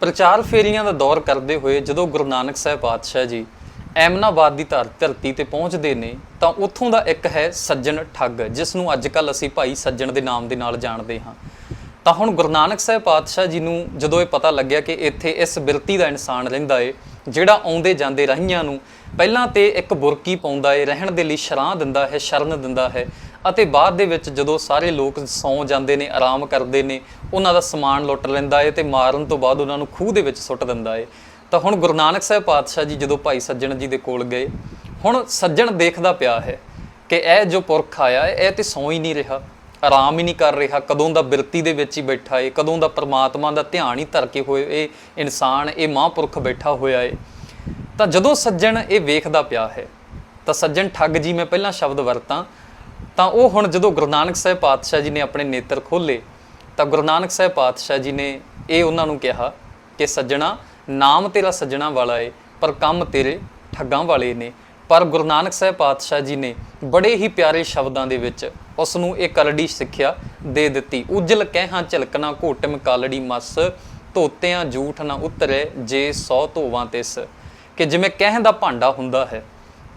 ਪ੍ਰਚਾਰ ਫੇਰੀਆਂ ਦਾ ਦੌਰ ਕਰਦੇ ਹੋਏ ਜਦੋਂ ਗੁਰੂ ਨਾਨਕ ਸਾਹਿਬ ਪਾਤਸ਼ਾਹ ਜੀ ਐਮਨਾਬਾਦ ਦੀ ਧਰ- ਧਰਤੀ ਤੇ ਪਹੁੰਚਦੇ ਨੇ, ਤਾਂ ਉੱਥੋਂ ਦਾ ਇੱਕ ਹੈ ਸੱਜਣ ਠੱਗ, ਜਿਸ ਨੂੰ ਅੱਜ ਕੱਲ ਅਸੀਂ ਭਾਈ ਸੱਜਣ ਦੇ ਨਾਮ ਦੇ ਨਾਲ ਜਾਣਦੇ ਹਾਂ। ਤਾਂ ਹੁਣ ਗੁਰੂ ਨਾਨਕ ਸਾਹਿਬ ਪਾਤਸ਼ਾਹ ਜੀ ਨੂੰ ਜਦੋਂ ਇਹ ਪਤਾ ਲੱਗਿਆ ਕਿ ਇੱਥੇ ਇਸ ਬਿਰਤੀ ਦਾ ਇਨਸਾਨ ਰਹਿੰਦਾ ਏ, ਜਿਹੜਾ ਆਉਂਦੇ ਜਾਂਦੇ ਰਹੀਆਂ ਨੂੰ, ਪਹਿਲਾਂ ਤੇ ਇੱਕ ਬੁਰਕੀ ਪਾਉਂਦਾ ਏ, ਰਹਿਣ ਦੇ ਲਈ ਸ਼ਰਾਂ ਦਿੰਦਾ ਹੈ, ਸ਼ਰਨ ਦਿੰਦਾ ਹੈ ਅਤੇ ਬਾਅਦ ਦੇ ਵਿੱਚ ਜਦੋਂ ਸਾਰੇ ਲੋਕ ਸੌਂ ਜਾਂਦੇ ਨੇ ਆਰਾਮ ਕਰਦੇ ਨੇ ਉਹਨਾਂ ਦਾ ਸਮਾਨ ਲੁੱਟ ਲੈਂਦਾ ਏ ਤੇ ਮਾਰਨ ਤੋਂ ਬਾਅਦ ਉਹਨਾਂ ਨੂੰ ਖੂਹ ਦੇ ਵਿੱਚ ਸੁੱਟ ਦਿੰਦਾ ਏ। ਤਾਂ ਹੁਣ ਗੁਰੂ ਨਾਨਕ ਸਾਹਿਬ ਪਾਤਸ਼ਾਹ ਜੀ ਜਦੋਂ ਭਾਈ ਸੱਜਣ ਜੀ ਦੇ ਕੋਲ ਗਏ ਹੁਣ ਸੱਜਣ ਦੇਖਦਾ ਪਿਆ ਹੈ ਕਿ ਇਹ ਜੋ ਪੁਰਖ ਆਇਆ ਹੈ, ਇਹ ਤੇ ਸੌਂ ਹੀ ਨਹੀਂ ਰਿਹਾ ਆਰਾਮ ਹੀ ਨਹੀਂ ਕਰ ਰਿਹਾ ਕਦੋਂ ਦਾ ਬਿਰਤੀ ਦੇ ਵਿੱਚ ਹੀ ਬੈਠਾ ਏ ਕਦੋਂ ਦਾ ਪਰਮਾਤਮਾ ਦਾ ਧਿਆਨ ਹੀ ਧਰ ਕੇ ਹੋਏ ਇਹ ਇਨਸਾਨ ਇਹ ਮਹਾਂਪੁਰਖ ਬੈਠਾ ਹੋਇਆ ਏ। ਤਾਂ ਜਦੋਂ ਸੱਜਣ ਇਹ ਵੇਖਦਾ ਪਿਆ ਹੈ ਤਾਂ ਸੱਜਣ ਠੱਗ ਜੀ ਮੈਂ ਪਹਿਲਾਂ ਸ਼ਬਦ ਵਰਤਾਂ ਤਾਂ ਉਹ ਹੁਣ ਜਦੋਂ ਗੁਰੂ ਨਾਨਕ ਸਾਹਿਬ ਪਾਤਸ਼ਾਹ ਜੀ ਨੇ ਆਪਣੇ ਨੇਤਰ ਖੋਲੇ ਤਾਂ ਗੁਰੂ ਨਾਨਕ ਸਾਹਿਬ ਪਾਤਸ਼ਾਹ ਜੀ ਨੇ ਇਹ ਉਹਨਾਂ ਨੂੰ ਕਿਹਾ ਕਿ ਸੱਜਣਾ, ਨਾਮ ਤੇਰਾ ਸੱਜਣਾ ਵਾਲਾ ਏ, ਪਰ ਕੰਮ ਤੇਰੇ ਠੱਗਾਂ ਵਾਲੇ ਨੇ। ਪਰ ਗੁਰੂ ਨਾਨਕ ਸਾਹਿਬ ਪਾਤਸ਼ਾਹ ਜੀ ਨੇ ਬੜੇ ਹੀ ਪਿਆਰੇ ਸ਼ਬਦਾਂ ਦੇ ਵਿੱਚ ਉਸ ਨੂੰ ਇਹ ਕਰੜੀ ਸਿੱਖਿਆ ਦੇ ਦਿੱਤੀ। ਉਜਲ ਕਹਿਹਾਂ ਝਲਕਣਾ ਘੋਟਮ ਕਾਲੜੀ ਮਸ, ਧੋਤਿਆਂ ਝੂਠ ਨਾ ਉਤਰੇ ਜੇ ਸੌ ਧੋਵਾਂ ਤਿਸ। ਕਿ ਜਿਵੇਂ ਕਹਿਣ ਦਾ ਭਾਂਡਾ ਹੁੰਦਾ ਹੈ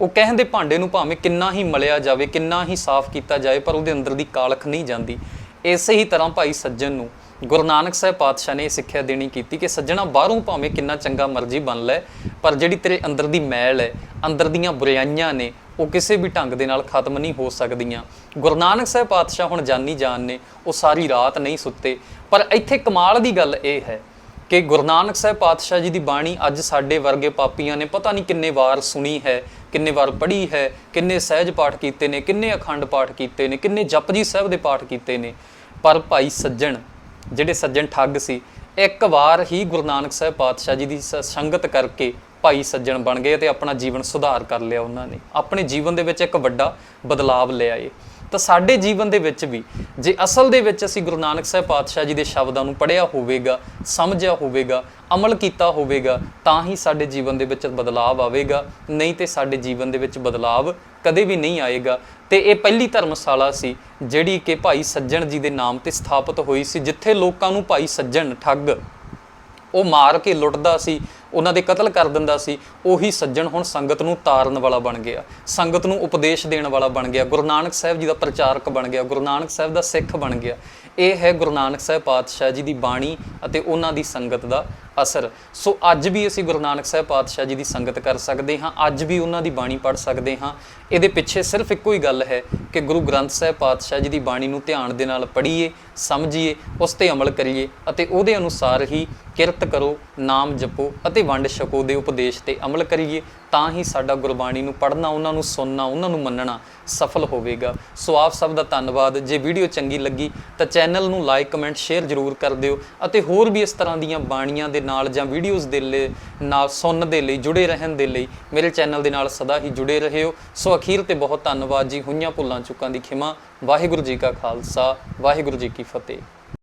ਉਹ ਕਹਿੰਦੇ ਭਾਂਡੇ ਨੂੰ ਭਾਵੇਂ ਕਿੰਨਾ ਹੀ ਮਲਿਆ ਜਾਵੇ, ਕਿੰਨਾ ਹੀ ਸਾਫ਼ ਕੀਤਾ ਜਾਏ, ਪਰ ਉਹਦੇ ਅੰਦਰ ਦੀ ਕਾਲਖ ਨਹੀਂ ਜਾਂਦੀ। ਇਸੇ ਹੀ ਤਰ੍ਹਾਂ ਭਾਈ ਸੱਜਣ ਨੂੰ ਗੁਰੂ ਨਾਨਕ ਸਾਹਿਬ ਪਾਤਸ਼ਾਹ ਨੇ ਇਹ ਸਿੱਖਿਆ ਦੇਣੀ ਕੀਤੀ ਕਿ ਸੱਜਣਾ ਬਾਹਰੋਂ ਭਾਵੇਂ ਕਿੰਨਾ ਚੰਗਾ ਮਰਜ਼ੀ ਬਣ ਲੈ, ਪਰ ਜਿਹੜੀ ਤੇਰੇ ਅੰਦਰ ਦੀ ਮੈਲ ਹੈ, ਅੰਦਰ ਦੀਆਂ ਬੁਰਾਈਆਂ ਨੇ, ਉਹ ਕਿਸੇ ਵੀ ਢੰਗ ਦੇ ਨਾਲ ਖਤਮ ਨਹੀਂ ਹੋ ਸਕਦੀਆਂ। ਗੁਰੂ ਨਾਨਕ ਸਾਹਿਬ ਪਾਤਸ਼ਾਹ ਹੁਣ ਜਾਨੀ ਜਾਨ ਨੇ, ਉਹ ਸਾਰੀ ਰਾਤ ਨਹੀਂ ਸੁੱਤੇ। ਪਰ ਇੱਥੇ ਕਮਾਲ ਦੀ ਗੱਲ ਇਹ ਹੈ ਕਿ ਗੁਰੂ ਨਾਨਕ ਸਾਹਿਬ ਪਾਤਸ਼ਾਹ ਜੀ ਦੀ ਬਾਣੀ ਅੱਜ ਸਾਡੇ ਵਰਗੇ ਪਾਪੀਆਂ ਨੇ ਪਤਾ ਨਹੀਂ ਕਿੰਨੇ ਵਾਰ ਸੁਣੀ ਹੈ ਕਿੰਨੇ ਵਾਰ ਪੜ੍ਹੀ ਹੈ, ਕਿੰਨੇ ਸਹਿਜ ਪਾਠ ਕੀਤੇ ਨੇ, ਕਿੰਨੇ ਅਖੰਡ ਪਾਠ ਕੀਤੇ ਨੇ, ਕਿੰਨੇ ਜਪਜੀ ਸਾਹਿਬ ਦੇ ਪਾਠ ਕੀਤੇ ਨੇ। ਪਰ ਭਾਈ ਸੱਜਣ, ਜਿਹੜੇ ਸੱਜਣ ਠੱਗ ਸੀ, ਇੱਕ ਵਾਰ ਹੀ ਗੁਰੂ ਨਾਨਕ ਸਾਹਿਬ ਪਾਤਸ਼ਾਹ ਜੀ ਦੀ ਸ- ਸੰਗਤ ਕਰਕੇ ਭਾਈ ਸੱਜਣ ਬਣ ਗਏ ਤੇ ਆਪਣਾ ਜੀਵਨ ਸੁਧਾਰ ਕਰ ਲਿਆ ਉਹਨਾਂ ਨੇ। ਆਪਣੇ ਜੀਵਨ ਦੇ ਵਿੱਚ ਇੱਕ ਵੱਡਾ ਬਦਲਾਵ ਏ ਤਾਂ ਸਾਡੇ ਜੀਵਨ ਦੇ ਵਿੱਚ ਵੀ, ਜੇ ਅਸਲ ਦੇ ਵਿੱਚ ਅਸੀਂ ਗੁਰੂ ਨਾਨਕ ਸਾਹਿਬ ਪਾਤਸ਼ਾਹ ਜੀ ਦੇ ਸ਼ਬਦਾਂ ਨੂੰ ਪੜ੍ਹਿਆ ਹੋਵੇਗਾ, ਸਮਝਿਆ ਹੋਵੇਗਾ, ਅਮਲ ਕੀਤਾ ਹੋਵੇਗਾ, ਤਾਂ ਹੀ ਸਾਡੇ ਜੀਵਨ ਦੇ ਵਿੱਚ ਬਦਲਾਵ ਆਵੇਗਾ, ਨਹੀਂ ਤੇ ਸਾਡੇ ਜੀਵਨ ਦੇ ਵਿੱਚ ਬਦਲਾਵ ਕਦੇ ਵੀ ਨਹੀਂ ਆਏਗਾ। ਤੇ ਇਹ ਪਹਿਲੀ ਧਰਮਸ਼ਾਲਾ ਸੀ, ਜਿਹੜੀ ਕਿ ਭਾਈ ਸੱਜਣ ਜੀ ਦੇ ਨਾਮ ਤੇ ਸਥਾਪਿਤ ਹੋਈ ਸੀ, ਜਿੱਥੇ ਲੋਕਾਂ ਨੂੰ ਭਾਈ ਸੱਜਣ ਠੱਗ, ਉਹ ਮਾਰ ਕੇ ਲੁੱਟਦਾ ਸੀ ਉਹਨਾਂ ਦੇ ਕਤਲ ਕਰ ਦਿੰਦਾ ਸੀ, ਉਹੀ ਸੱਜਣ ਹੁਣ ਸੰਗਤ ਨੂੰ ਤਾਰਨ ਵਾਲਾ ਬਣ ਗਿਆ। ਸੰਗਤ ਨੂੰ ਉਪਦੇਸ਼ ਦੇਣ ਵਾਲਾ ਬਣ ਗਿਆ। ਗੁਰੂ ਨਾਨਕ ਸਾਹਿਬ ਜੀ ਦਾ ਪ੍ਰਚਾਰਕ ਬਣ ਗਿਆ। ਗੁਰੂ ਨਾਨਕ ਸਾਹਿਬ ਦਾ ਸਿੱਖ ਬਣ ਗਿਆ। ਇਹ ਹੈ ਗੁਰੂ ਨਾਨਕ ਸਾਹਿਬ ਪਾਤਸ਼ਾਹ ਜੀ ਦੀ ਬਾਣੀ ਅਤੇ ਉਹਨਾਂ ਦੀ ਸੰਗਤ ਦਾ ਅਸਰ। ਸੋ ਅੱਜ ਵੀ ਅਸੀਂ ਗੁਰੂ ਨਾਨਕ ਸਾਹਿਬ ਪਾਤਸ਼ਾਹ ਜੀ ਦੀ ਸੰਗਤ ਕਰ ਸਕਦੇ ਹਾਂ, ਅੱਜ ਵੀ ਉਹਨਾਂ ਦੀ ਬਾਣੀ ਪੜ੍ਹ ਸਕਦੇ ਹਾਂ। ਇਹਦੇ ਪਿੱਛੇ ਸਿਰਫ ਇੱਕੋ ਹੀ ਗੱਲ ਹੈ ਕਿ ਗੁਰੂ ਗ੍ਰੰਥ ਸਾਹਿਬ ਪਾਤਸ਼ਾਹ ਜੀ ਦੀ ਬਾਣੀ ਨੂੰ ਧਿਆਨ ਦੇ ਨਾਲ ਪੜ੍ਹੀਏ, ਸਮਝੀਏ, ਉਸ ਤੇ ਅਮਲ ਕਰੀਏ ਅਤੇ ਉਹਦੇ ਅਨੁਸਾਰ ਹੀ ਕਿਰਤ ਕਰੋ, ਨਾਮ ਜਪੋ ਅਤੇ ਵੰਡ ਛਕੋ ਦੇ ਉਪਦੇਸ਼ ਤੇ ਅਮਲ ਕਰੀਏ, ਤਾਂ ਹੀ ਸਾਡਾ ਗੁਰਬਾਣੀ ਨੂੰ ਪੜ੍ਹਨਾ, ਉਹਨਾਂ ਨੂੰ ਸੁਣਨਾ, ਉਹਨਾਂ ਨੂੰ ਮੰਨਣਾ ਸਫਲ ਹੋਵੇਗਾ। ਸੋ ਆਪ ਸਭ ਦਾ ਧੰਨਵਾਦ। ਜੇ ਵੀਡੀਓ ਚੰਗੀ ਲੱਗੀ ਤਾਂ ਚੈਨਲ ਨੂੰ ਲਾਈਕ, ਕਮੈਂਟ, ਸ਼ੇਅਰ ਜ਼ਰੂਰ ਕਰ ਦਿਓ ਅਤੇ ਹੋਰ ਵੀ ਇਸ ਤਰ੍ਹਾਂ ਦੀਆਂ ਬਾਣੀਆਂ ਦੇ ਨਾਲ ਜਾਂ ਵੀਡੀਓਜ਼ ਦੇ ਲਈ ਨਾਲ ਸੁਣਨ ਦੇ ਲਈ, ਜੁੜੇ ਰਹਿਣ ਦੇ ਲਈ ਮੇਰੇ ਚੈਨਲ ਦੇ ਨਾਲ ਸਦਾ ਹੀ ਜੁੜੇ ਰਹਿਓ। ਸੋ ਅਖੀਰ ਤੇ ਬਹੁਤ ਧੰਨਵਾਦ ਜੀ, ਹੋਈਆਂ ਭੁੱਲਾਂ ਚੁੱਕਾਂ ਦੀ ਖਿਮਾ। ਵਾਹਿਗੁਰੂ ਜੀ ਕਾ ਖਾਲਸਾ, ਵਾਹਿਗੁਰੂ ਜੀ ਕੀ ਫਤਿਹ।